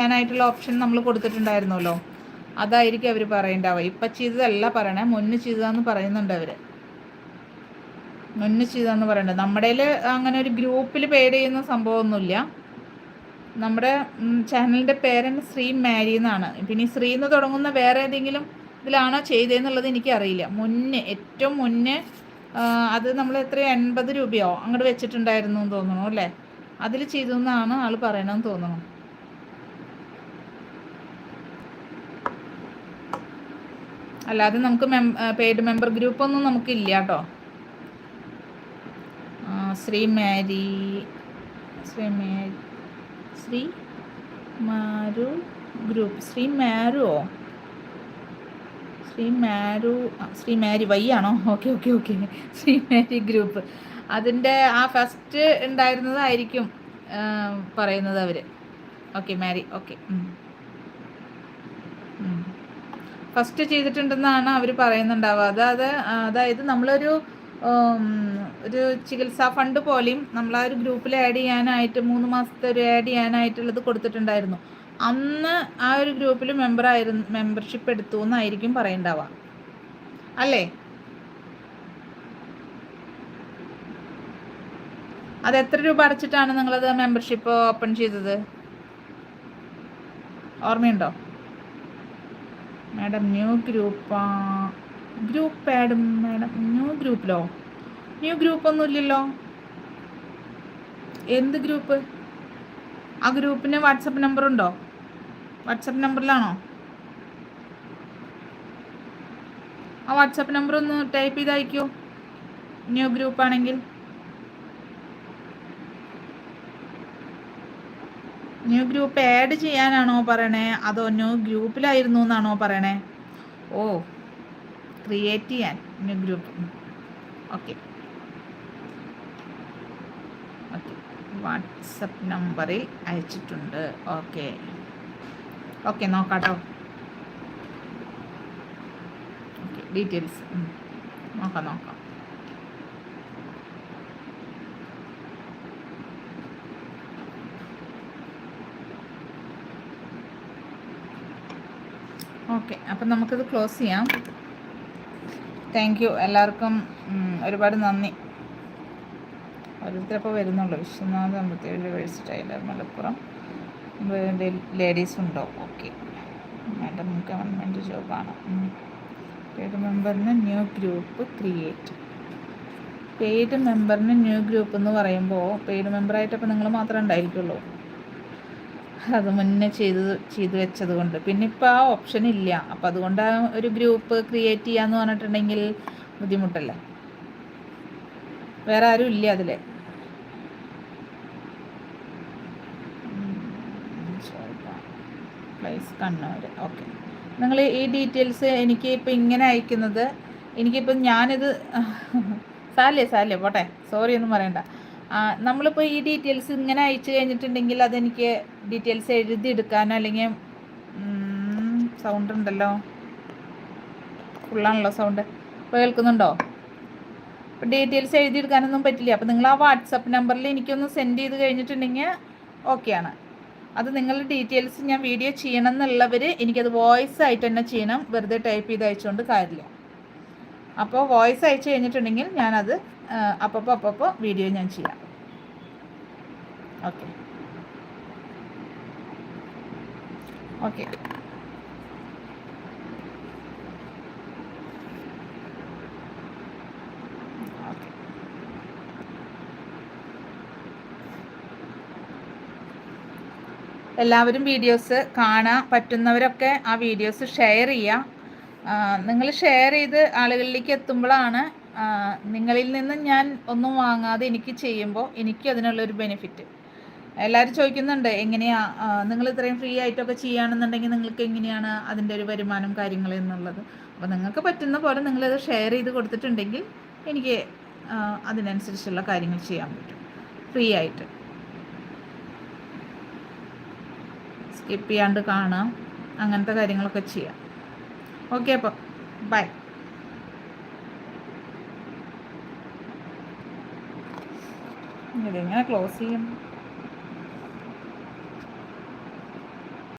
ചെയ്യാനായിട്ടുള്ള ഓപ്ഷൻ നമ്മൾ കൊടുത്തിട്ടുണ്ടായിരുന്നല്ലോ. അതായിരിക്കും അവർ പറയേണ്ടാവുക. ഇപ്പം ചെയ്തതല്ല പറയണേ. മുന്ന് ചെയ്തതെന്ന് പറയുന്നുണ്ട് അവർ മുന്ന് ചെയ്തതെന്ന് പറയുന്നത് നമ്മുടെ അങ്ങനെ ഒരു ഗ്രൂപ്പിൽ പേര് ചെയ്യുന്ന സംഭവമൊന്നുമില്ല. നമ്മുടെ ചാനലിന്റെ പേരൻ ശ്രീ മാരി എന്നാണ്. പിന്നെ ശ്രീ എന്ന് തുടങ്ങുന്ന വേറെ ഏതെങ്കിലും ഇതിലാണോ ചെയ്തതെന്നുള്ളത് എനിക്കറിയില്ല. മുന്നേ ഏറ്റവും മുന്നേ അത് നമ്മൾ എത്ര എൺപത് രൂപയോ അങ്ങോട്ട് വെച്ചിട്ടുണ്ടായിരുന്നു എന്ന് തോന്നുന്നു അല്ലേ? അതിൽ ചെയ്തു എന്നാണ് ആൾ പറയണമെന്ന് തോന്നുന്നു അല്ലാതെ നമുക്ക് പെയ്ഡ് മെമ്പർ ഗ്രൂപ്പൊന്നും നമുക്കില്ല കേട്ടോ ശ്രീ മാരി ശ്രീ മാരി ശ്രീ മാരു ഗ്രൂപ്പ് ശ്രീ മാരുവോ? ശ്രീ മാരു ശ്രീ മാരി വൈ ആണോ? Okay okay okay. Sree Mari group അതിന്റെ ആ ഫസ്റ്റ് ഉണ്ടായിരുന്നതായിരിക്കും പറയുന്നത് അവർ ഓക്കെ മാരി ഓക്കെ. ഫസ്റ്റ് ചെയ്തിട്ടുണ്ടെന്നാണ് അവർ പറയുന്നുണ്ടാവുക. അതായത് അതായത് നമ്മളൊരു ഒരു ചികിത്സാ ഫണ്ട് പോലെയും നമ്മൾ ആ ഒരു ഗ്രൂപ്പിൽ ആഡ് ചെയ്യാനായിട്ട് മൂന്ന് മാസത്തെ ഒരു ആഡ് ചെയ്യാനായിട്ടുള്ളത് കൊടുത്തിട്ടുണ്ടായിരുന്നു. അന്ന് ആ ഒരു ഗ്രൂപ്പിൽ മെമ്പറായിരുന്നു മെമ്പർഷിപ്പ് എടുത്തു എന്നായിരിക്കും പറയണ്ടാവുക. അല്ലേ? അത് എത്ര രൂപ അടച്ചിട്ടാണ് നിങ്ങളത് മെമ്പർഷിപ്പ് ഓപ്പൺ ചെയ്തത്? ഓർമ്മയുണ്ടോ? Madam new group. Group add madam new ഗ്രൂപ്പിലോ? New group ഒന്നും ഇല്ലല്ലോ എന്ത് ഗ്രൂപ്പ്? ആ ഗ്രൂപ്പിന് വാട്സപ്പ് നമ്പർ ഉണ്ടോ വാട്സപ്പ് നമ്പറിലാണോ? ആ വാട്സപ്പ് നമ്പർ ഒന്ന് ടൈപ്പ് ചെയ്ത് അയക്കൂ. New group new group add ചെയ്യാനാണോ പറയണേ? അതോ ന്യൂ ഗ്രൂപ്പിലായിരുന്നു എന്നാണോ പറയണേ? ഓ ക്രിയേറ്റ് ചെയ്യാൻ new group. Okay. Okay. WhatsApp നമ്പറിൽ അയച്ചിട്ടുണ്ട്. ഓക്കെ. ഓക്കെ നോക്കാട്ടോ. ഡീറ്റെയിൽസ്. നോക്കാം നോക്കാം. ഓക്കെ അപ്പം നമുക്കിത് ക്ലോസ് ചെയ്യാം. താങ്ക് യു എല്ലാവർക്കും ഒരുപാട് നന്ദി. ഓരോരുത്തരപ്പോൾ വരുന്നുള്ളൂ. വിശ്വനാഥ് അമ്പത്തേഴ് വേഴ്സ് ടൈലർ മലപ്പുറം. ലേഡീസ് ഉണ്ടോ? ഓക്കെ മാഡം ഗവൺമെന്റ് ജോബാണ് പെയ്ഡ് മെമ്പറിന് ന്യൂ ഗ്രൂപ്പ് ക്രിയേറ്റ് പെയ്ഡ് മെമ്പറിന് ന്യൂ ഗ്രൂപ്പ് എന്ന് പറയുമ്പോൾ പെയ്ഡ് മെമ്പറായിട്ടപ്പോൾ നിങ്ങൾ മാത്രമേ ഉണ്ടായിരിക്കുള്ളൂ. അത് മുന്നേ ചെയ്ത് ചെയ്ത് വെച്ചത് കൊണ്ട് പിന്നെ ഇപ്പോൾ ആ ഓപ്ഷൻ ഇല്ല. അപ്പം അതുകൊണ്ട് ആ ഒരു ഗ്രൂപ്പ് ക്രിയേറ്റ് ചെയ്യാന്ന് പറഞ്ഞിട്ടുണ്ടെങ്കിൽ ബുദ്ധിമുട്ടല്ലേ? വേറെ ആരും ഇല്ല അതിൽ പ്ലേസ് കണ്ണൂർ ഓക്കെ നിങ്ങൾ ഈ ഡീറ്റെയിൽസ് എനിക്ക് ഇപ്പം ഇങ്ങനെ അയക്കുന്നത്. എനിക്കിപ്പം ഞാനിത് സാലേ സാലേ പോട്ടെ. സോറി ഒന്നും പറയണ്ട. നമ്മളിപ്പോൾ ഈ ഡീറ്റെയിൽസ് ഇങ്ങനെ അയച്ചു കഴിഞ്ഞിട്ടുണ്ടെങ്കിൽ അതെനിക്ക് ഡീറ്റെയിൽസ് എഴുതിയെടുക്കാനോ അല്ലെങ്കിൽ സൗണ്ട് ഉണ്ടല്ലോ? ഫുള്ളാണല്ലോ സൗണ്ട് ഇപ്പോൾ കേൾക്കുന്നുണ്ടോ? ഇപ്പോൾ ഡീറ്റെയിൽസ് എഴുതിയെടുക്കാനൊന്നും പറ്റില്ല. അപ്പോൾ നിങ്ങൾ ആ വാട്സപ്പ് നമ്പറിൽ എനിക്കൊന്ന് സെൻഡ് ചെയ്ത് കഴിഞ്ഞിട്ടുണ്ടെങ്കിൽ ഓക്കെയാണ് അത് നിങ്ങളുടെ ഡീറ്റെയിൽസ് ഞാൻ വീഡിയോ ചെയ്യണം എന്നുള്ളവർ എനിക്കത് വോയിസ് ആയിട്ട് തന്നെ ചെയ്യണം. വെറുതെ ടൈപ്പ് ചെയ്ത് അയച്ചുകൊണ്ട് കാര്യമില്ല. അപ്പോൾ വോയിസ് അയച്ചു കഴിഞ്ഞിട്ടുണ്ടെങ്കിൽ ഞാനത് അപ്പോൾ അപ്പോൾ വീഡിയോ ഞാൻ ചെയ്യാം. ഓക്കെ. ഓക്കെ. എല്ലാവരും വീഡിയോസ് കാണാൻ പറ്റുന്നവരൊക്കെ ആ വീഡിയോസ് ഷെയർ ചെയ്യുക നിങ്ങൾ ഷെയർ ചെയ്ത് ആളുകളിലേക്ക് എത്തുമ്പോഴാണ് നിങ്ങളിൽ നിന്ന് ഞാൻ ഒന്നും വാങ്ങാതെ എനിക്ക് ചെയ്യുമ്പോൾ എനിക്ക് അതിനുള്ളൊരു ബെനിഫിറ്റ് എല്ലാവരും ചോദിക്കുന്നുണ്ട് എങ്ങനെയാ? നിങ്ങൾ ഇത്രയും ഫ്രീ ആയിട്ടൊക്കെ ചെയ്യുകയാണെന്നുണ്ടെങ്കിൽ നിങ്ങൾക്ക് എങ്ങനെയാണ് അതിന്റെ ഒരു വരുമാനം കാര്യങ്ങൾ എന്നുള്ളത്? അപ്പോൾ നിങ്ങൾക്ക് പറ്റുന്ന പോലെ നിങ്ങളത് ഷെയർ ചെയ്ത് കൊടുത്തിട്ടുണ്ടെങ്കിൽ എനിക്ക് അതിനനുസരിച്ചുള്ള കാര്യങ്ങൾ ചെയ്യാൻ പറ്റും. ഫ്രീ ആയിട്ട്. സ്കിപ്പ് ചെയ്യാണ്ട് കാണാം. അങ്ങനത്തെ കാര്യങ്ങളൊക്കെ ചെയ്യാം. ഓക്കെ അപ്പോൾ ബൈ ഇതെങ്ങനെ ക്ലോസ് ചെയ്യും